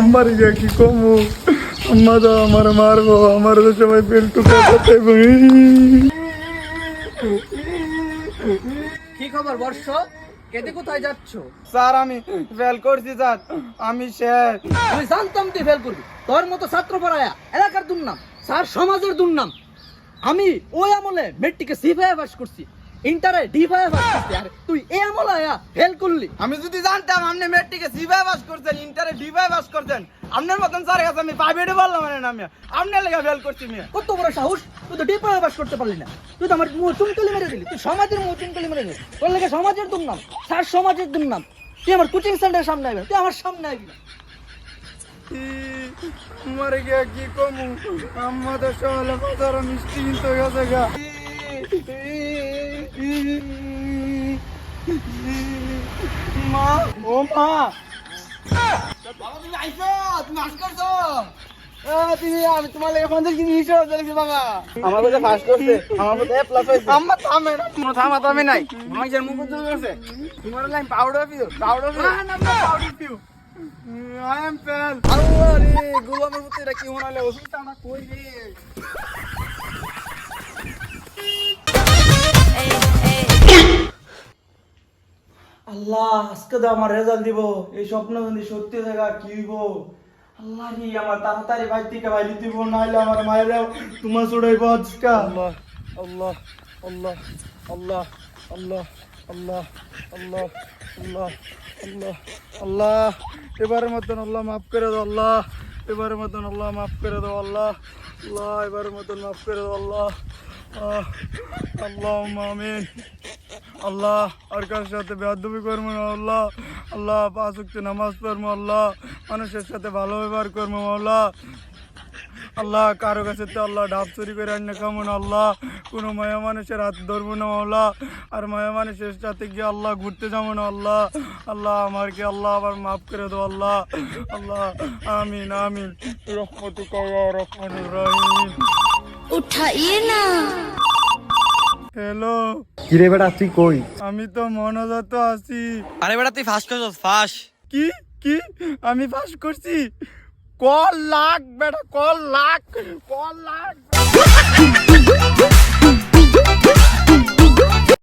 আমার গিয়ে কি কমু? আম্মা তো আমার মারবো আমার তো সবাই পেন্টু কাটাতে কি খবর বর্ষ? কেটে কোথায় যাচ্ছ? স্যার আমি ফেল করছি স্যার। আমি স্যার। আমি জানতাম তুই ফেল করবি তোর মতো ছাত্র পড়ায়া এলাকার দুর্নাম স্যার সমাজের দুর্নাম। আমি ওই আমলে মেট্রিকে সি ফাইভ পাস করছি ইন্টারে ডি ফাইভ পাস করছি। আর তুই এই আমলে আয়া ফেল করলি। আমি যদি জানতাম আপনি মেট্রিকে সিভাই পাস করছেন ইন্টারে ডিভাই পাস করছেন আপনার মতন স্যার কাছে আমি প্রাইভেটে বললাম মানে না আমি আপনার লেগে ফেল করছি আমি কত বড় সাহস তুই তো ডি ফাইভ পাস করতে পারলি না। তুই তো আমার মুখ চুনকলি মেরে দিলি তুই সমাজের মুখ চুনকলি মেরে দিলি। তোর লেগে সমাজের দুর্নাম স্যার সমাজের দুর্নাম। তুই আমার কোচিং সেন্টারের সামনে আইবি তুই আমার সামনে আইবি। না মরে গিয়া কি কমু? আম্মা তো সহলে বাজার মিষ্টি কিনতে গেছে গা। মা ও মা। আমি তোমার লেগে পঞ্চাশ কেজি হিসেবে চলেছি বাবা? আমার কাছে ফার্স্ট করছে। আমার কাছে এ প্লাস হয়েছে। আমার থামে না। কোনো থামা থামে নাই। আমার যে মুখ উজ্জ্বল করছে তোমার লাইন পাউডার পিও পাউডার পিও না না পাউডার পিও আই এম ফেল গোলামের মতো এটা কি হনালে ওষুধটা না কই রে? আল্লাহ আজকে তো আমার রেজাল্ট দিব। এই স্বপ্ন যদি সত্যি থাকা কি হইব? আল্লাহ রে আমার তাড়াতাড়ি ভাই থেকে বাইরে দিব নাইলে আমার মায়েরা তোমার ছড়াইব আজকে। আল্লাহ আল্লাহ আল্লাহ আল্লাহ আল্লাহ আল্লাহ আল্লাহ আল্লাহ আল্লাহ আল্লাহ। এবারের মতন আল্লাহ মাফ করে দাও আল্লাহ। এবারের মতন আল্লাহ মাফ করে দাও, আল্লাহ। আল্লাহ, এবারের মতন মাফ করে দাও, আল্লাহ। আল্লাহ আমিন। আল্লাহ, আর কার সাথে বেহাদুবি করব না, আল্লাহ। আল্লাহ, পাঁচ নামাজ পড়ব, আল্লাহ। মানুষের সাথে ভালো ব্যবহার করব, আল্লাহ। আল্লাহ কারও কাছে তো আল্লাহ ডাব চুরি করে আন্য কেমন আল্লাহ? কোনো মায়া মানুষের হাত ধরবো না আল্লাহ আর মায়া মানুষের সাথে গিয়ে আল্লাহ ঘুরতে যাব না আল্লাহ। আল্লাহ আমারকে আল্লাহ আবার মাফ করে দো আল্লাহ। আল্লাহ আমিন আমিন। রহমতু রহমানুর রহিম। উঠাইয়ে না। হ্যালো। কিরে বেটা তুই কই? আমি তো মনোজাত আছি। আরে বেটা তুই ফাঁস করছিস ফাঁস। কি? কি? আমি ফাঁস করছি? कॉल लाख बेटा कॉल लाख कॉल लाख?